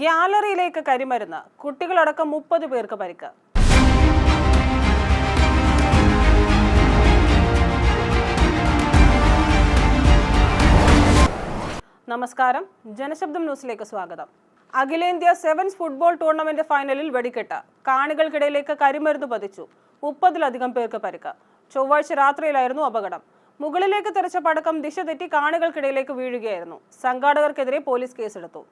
ഗ്യാലറിയിലേക്ക് കരിമരുന്ന്. കുട്ടികളടക്കം മുപ്പത് പേർക്ക് പരിക്ക്. നമസ്കാരം. ജനശബ്ദം ന്യൂസിലേക്ക് സ്വാഗതം. അഖിലേന്ത്യാ സെവൻസ് ഫുട്ബോൾ ടൂർണമെന്റ് ഫൈനലിൽ വെടിക്കെട്ട്. കാണികൾക്കിടയിലേക്ക് കരിമരുന്ന് പതിച്ചു. മുപ്പതിലധികം പേർക്ക് പരിക്ക്. ചൊവ്വാഴ്ച രാത്രിയിലായിരുന്നു അപകടം. മുകളിലേക്ക് തെറിച്ച പടക്കം ദിശ തെറ്റി കാണികൾക്കിടയിലേക്ക് വീഴുകയായിരുന്നു. സംഘാടകർക്കെതിരെ പോലീസ് കേസെടുത്തു.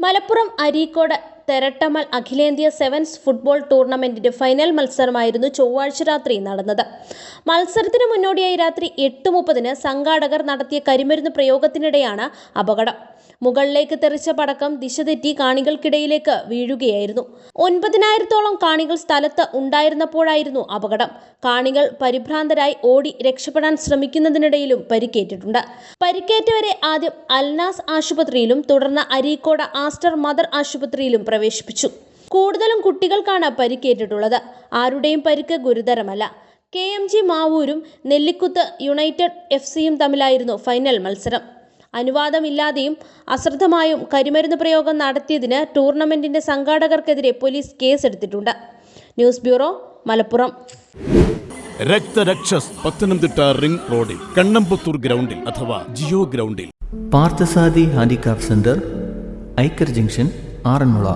മലപ്പുറം അരീക്കോട് തെരട്ടമൽ അഖിലേന്ത്യ സെവൻസ് ഫുട്ബോൾ ടൂർണമെന്റിന്റെ ഫൈനൽ മത്സരമായിരുന്നു ചൊവ്വാഴ്ച രാത്രി നടന്നത്. മത്സരത്തിന് മുന്നോടിയായി രാത്രി എട്ട് മുപ്പതിന് സംഘാടകർ നടത്തിയ കരിമരുന്ന് പ്രയോഗത്തിനിടെയാണ് അപകടം. മുകളിലേക്ക് തെറിച്ച പടക്കം ദിശ തെറ്റി കാണികൾക്കിടയിലേക്ക് വീഴുകയായിരുന്നു. ഒൻപതിനായിരത്തോളം കാണികൾ സ്ഥലത്ത് ഉണ്ടായിരുന്നപ്പോഴായിരുന്നു അപകടം. കാണികൾ പരിഭ്രാന്തരായി ഓടി രക്ഷപ്പെടാൻ ശ്രമിക്കുന്നതിനിടയിലും പരിക്കേറ്റിട്ടുണ്ട്. പരിക്കേറ്റവരെ ആദ്യം അൽനാസ് ആശുപത്രിയിലും തുടർന്ന് അരീക്കോട് ആസ്റ്റർ മദർ ആശുപത്രിയിലും പ്രവേശിപ്പിച്ചു. കൂടുതലും കുട്ടികൾക്കാണ് പരിക്കേറ്റിട്ടുള്ളത്. ആരുടെയും പരിക്ക് ഗുരുതരമല്ല. കെ എം ജി മാവൂരും നെല്ലിക്കുത്ത് യുണൈറ്റഡ് എഫ് സിയും തമ്മിലായിരുന്നു ഫൈനൽ മത്സരം. അനുവാദമില്ലാതെയും അശ്രദ്ധമായും കരിമരുന്ന് പ്രയോഗം നടത്തിയതിന് ടൂർണമെന്റിന്റെ സംഘാടകർക്കെതിരെ പോലീസ് കേസെടുത്തിട്ടുണ്ട്. News bureau Malappuram. രക്തരക്ഷസ് Pathanamthitta ring റോഡിൽ കണ്ണമ്പത്തൂർ ഗ്രൗണ്ടിൽ അഥവാ ജിയോ ഗ്രൗണ്ടിൽ. Parthasarathi handicraft centre Aikkar junction Aranmula